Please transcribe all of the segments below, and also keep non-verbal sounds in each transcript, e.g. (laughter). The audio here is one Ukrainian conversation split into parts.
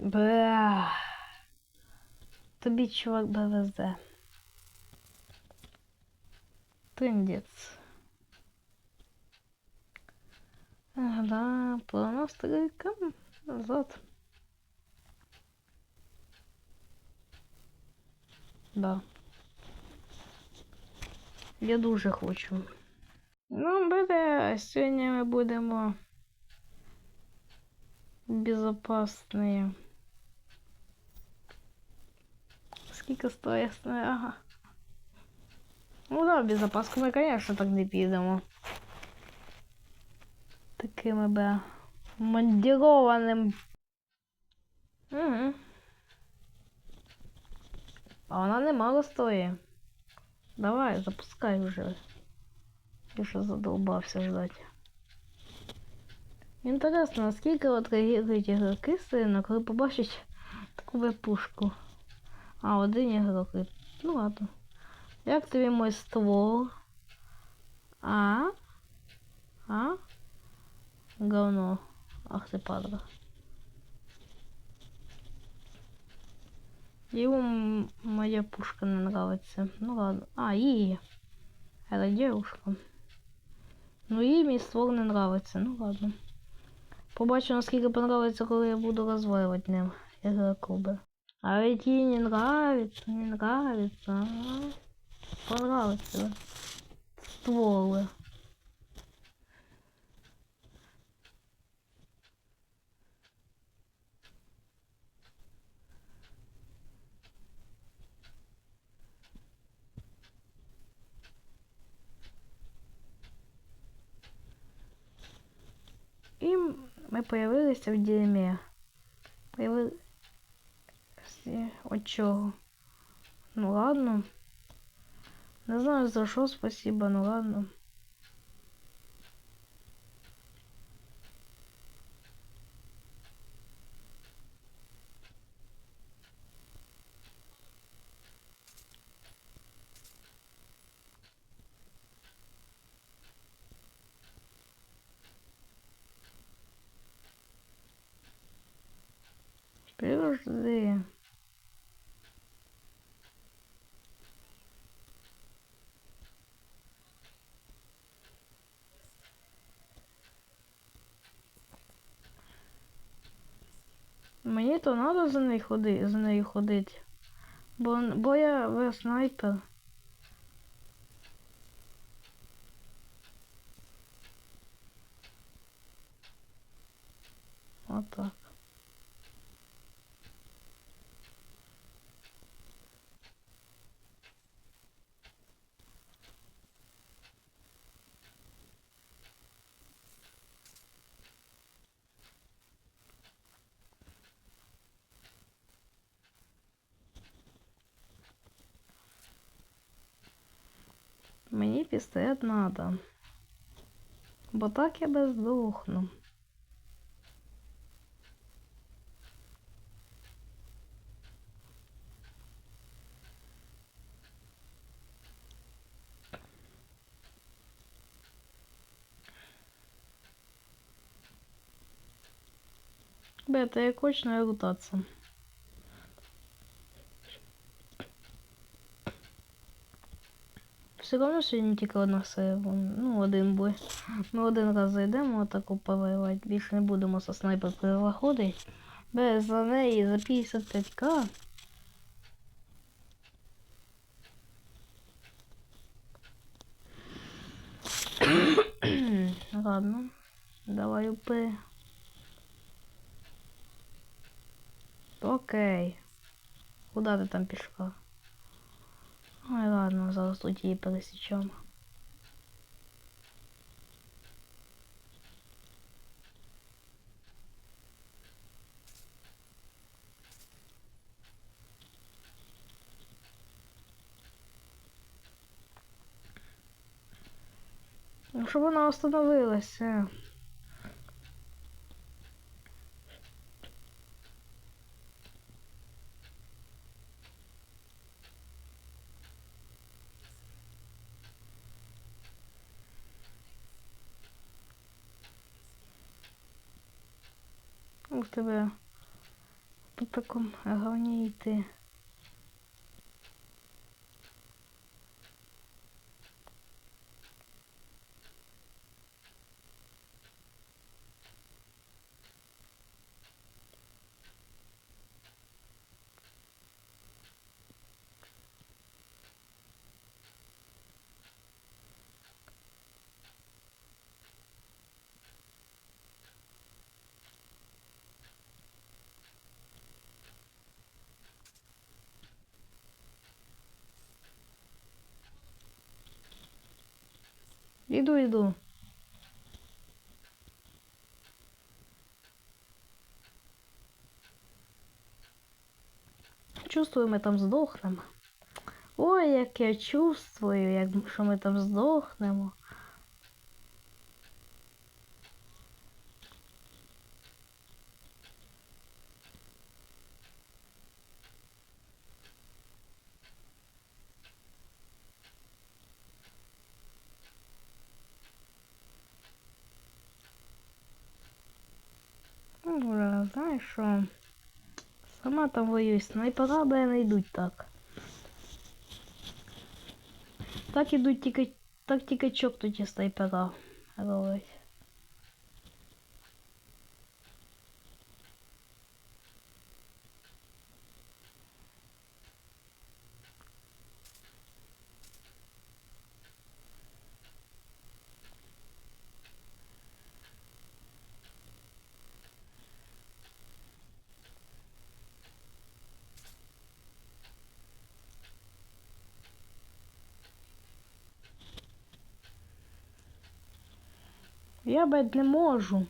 Бля. Тобі чувак БВЗ. Трындец. Ага, да, по настройкам назад. Да. Я дуже хочу. Ну, буде, сьогодні ми будемо безопасні. Скільки стоїть? Ага. Ну да, безопаску ми, конечно, так не підемо. Такими би мандірованим. Угу. А вона немало стоїть. Давай, запускай вже. Я що задолбався ждать. Інтересно, наскільки от реагують ігроки сильно, коли побачать таку випушку. А, один ігрок. Ну ладно. Як тобі мой ствол? А? А? Говно. Ах ты падла. Ему моя пушка не нравится. Ну ладно. А, и Это девушка. Ну їй мій ствол не нравится. Ну ладно. Побачу, наскільки понравится, коли я буду розвалювати ним ігроклуби. А ведь ей не нравится, не нравится. А? Понравится. Стволы. І ми появилися в дерьмі. Появилися от чого. Ну ладно. Не знаю за що спасибо, ну ладно. Мені то треба за нею ходи, за нею ходити. Бо, бо я ви снайпер. Мені пістолет надо. Бо так я бездухну. Бета, як очна ротація. Все одно сьогодні тільки одна серія. Ну, один бой. Ми один раз зайдемо отаку повоювати. Більше не будемо со снайперкою виходити. Без за неї за 55к. (coughs) Ладно. Давай упи. Окей. Куда ти там пішла? Ой, ладно, зараз тут її пересічемо. Ну, щоб вона остановилася. У тебе такому головне йти. Іду, іду. Чувствую, ми там здохнемо. Ой, як я чувствую, як, що ми там здохнемо. знаєш що? Сама там воюю, снайпера бля, не йдуть так. Так ідуть тільки, так тільки чокнуті снайпера роблять. Я бать не можу.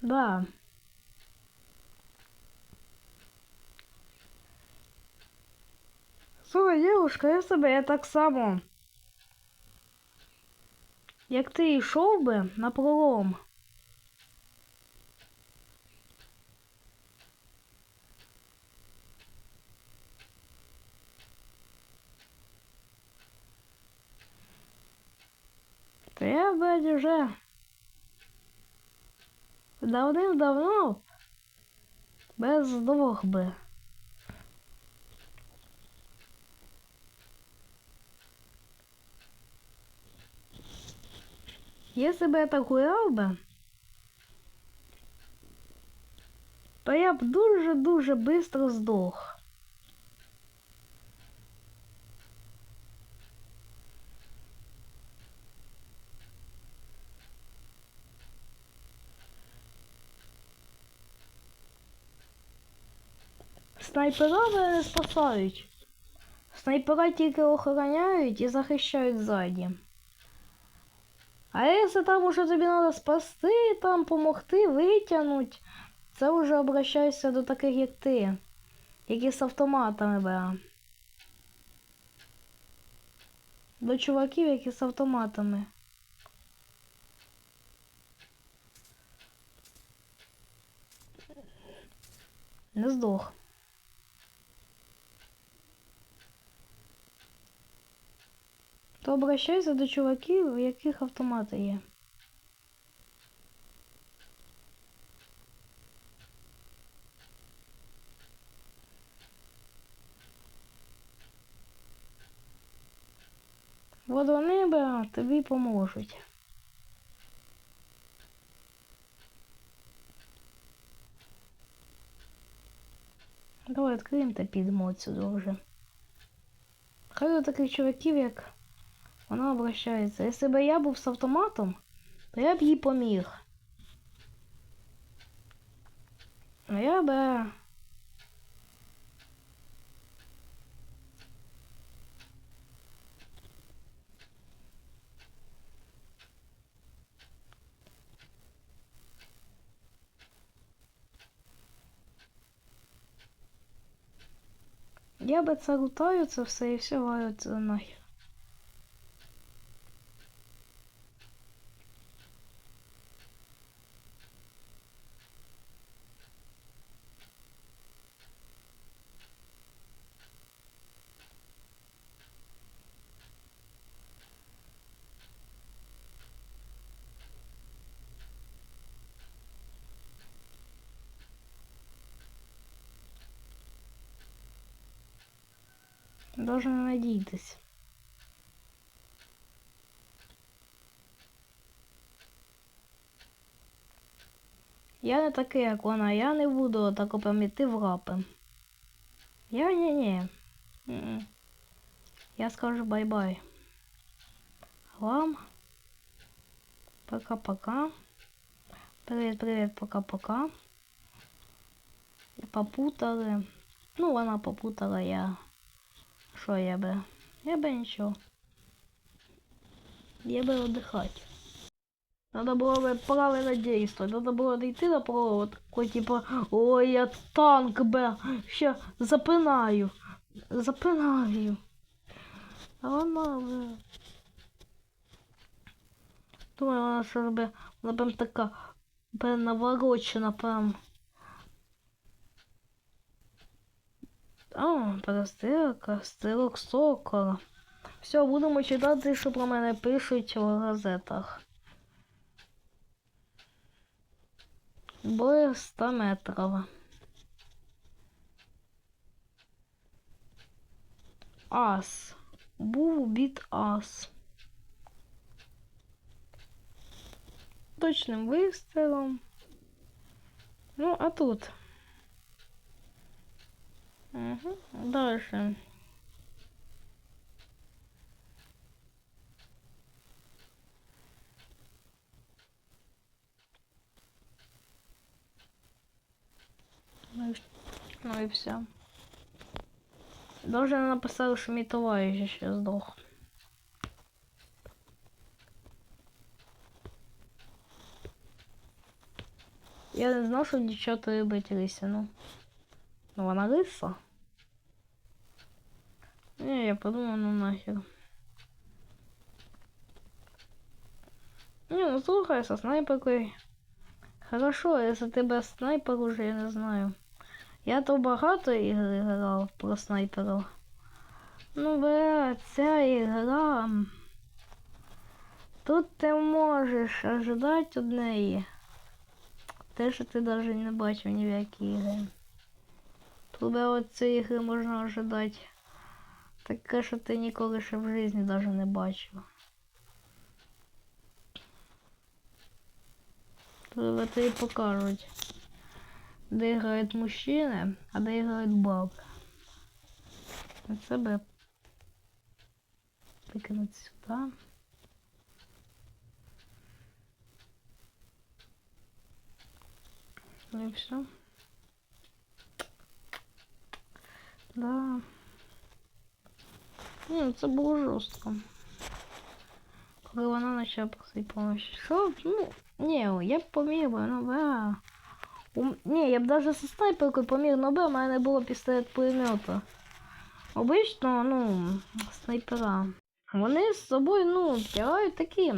Да. Слухай, девушка, я себе я так само. Як ти йшов би на пролом. Давним-давно без двох би. Если бы я так гуляв би, то я б дуже-дуже быстро здох. Снайпера не спасають. Снайпера тільки охороняють і захищають ззаді. А якщо там уже тобі треба спасти, там помогти, витягнути, це вже обращайся до таких, як ти, які з автоматами бе. До чуваків, які з автоматами. Не здох. Обращайся до чуваків, у яких автомати є. От вони б тобі поможуть. Давай відкриємо та підемо отсюди вже. Хай до таких чуваків, як вона обращається. Якщо б я був з автоматом, то я б їй поміг. А я б... Я би це лутаю це все і все ваю це нахер. Должен надіятись. Я не такий, як вона, я не буду так прям в лапи. Я ні-ні. Я скажу бай-бай. Вам. Пока-пока. Привіт-привіт, пока-пока. Попутали. Ну, вона попутала я. Що я би? Я би нічого. Я би отдыхать. Надо было бы правильно действовать. Надо было дойти до провод. Такой типа, ой, я танк б. Ще запинаю. Запинаю. А вона б. Думаю, вона що би, вона прям така прям наворочена прям. А, перестрілка, стрілок сокола. Все, будемо читати, що про мене пишуть в газетах. Бой 100 метрів. Ас. Був убит ас. Точним вистрілом. Ну, а тут. Угу. Дальше. Ну и, ну и все. Даже написал, что мій товарищ ще здох. Я не знав, що дівчата люблять рисину. Ну вона риса. Не, я подумал, ну нахер. Не, ну слухай, со снайперкой. Хорошо, если ты без снайпер уже, я не знаю. Я то багато ігри грав про снайперів. Ну, бля, ця ігра. Тут ти можеш ожидати від неї. Те, що ти навіть не бачив ні в які ігри. Тут бля, от цієї ігри можна ожидати. Таке, що ти ніколи ще в житті навіть не бачив. Тут тобі покажуть. Де грають мужчини, а де грають бабки. Це би викинути сюди. Ну і все. Да. Ну, це було жорстко. Коли вона почала помощи. Що? Ну, ні, я б поміг би, ну. У... Ні, я б навіть зі снайперкою поміг, ну бля, у мене було пістолет пулемета. Обично, ну, снайпера. Вони з собою, ну, тягають такі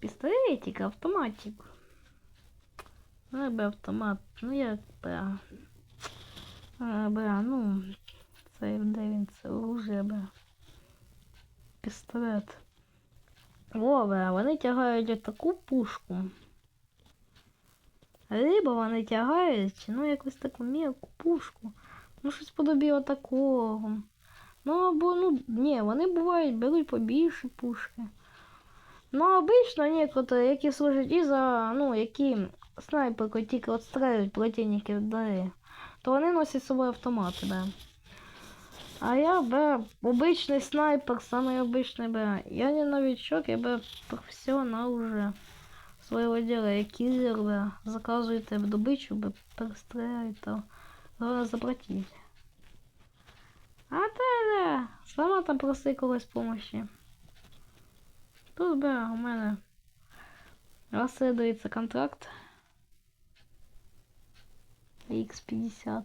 пістолетик, автоматик. Ну, якби автомат, ну як бля. Бля, ну, це де він, це оружие, бля. Пістолет. Бля, вони тягають таку пушку. Риба вони тягають, ну якусь таку мілку пушку. Ну, щось подобіло такого. Ну, або, ну, ні, вони бувають, беруть побільше пушки. Ну, обично некоторі, які служать і за, ну, які снайперку тільки відстрелюють противників вдари, то вони носять з собою автомати, да. А я б обичний снайпер, самый обичний б. Я не новичок, я б професіонал уже своего дела. Я киллер, б. Заказуєте в добичу, б перестріляєте. Головне заплатіть. А ти не, сама там проси когось помощі. Тут б у мене розслідується контракт. X50.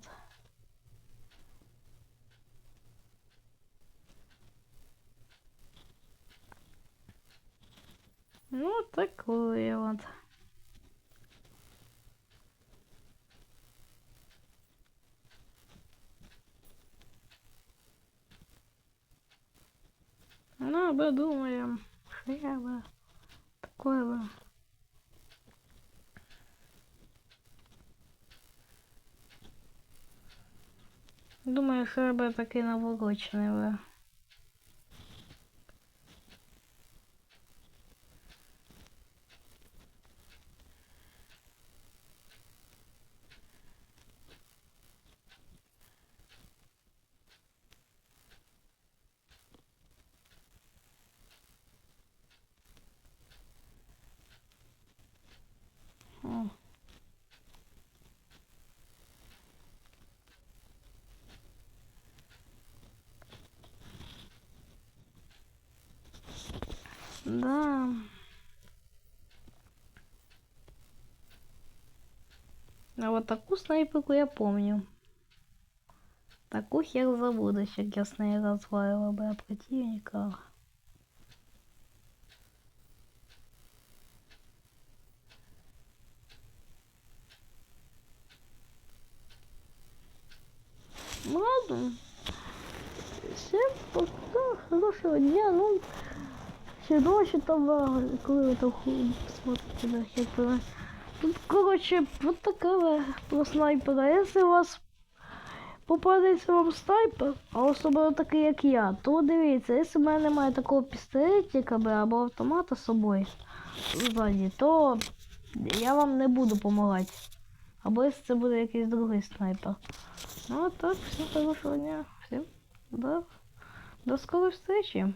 Ну, такое вот. Ну, подумаем. Что бы. Такое бы. Думаю, що би такий Да. А вот такую снайперку я помню. Такую хер забудешь, как я с ней разговаривала бы о противниках. Ну ладно. Всем пока, хорошего дня, ну, ще ночі там, коли ви там смотрите, як би. Тут, коротше, вот така про снайпера. Якщо у вас попадеться вам снайпер, а особливо такий, як я, то дивіться, якщо в мене немає такого пістолетика або автомата з собою ззаді, то я вам не буду допомагати. Або якщо це буде якийсь другий снайпер. Ну а так, всім хорошого дня. Всім до, до скорої встречі.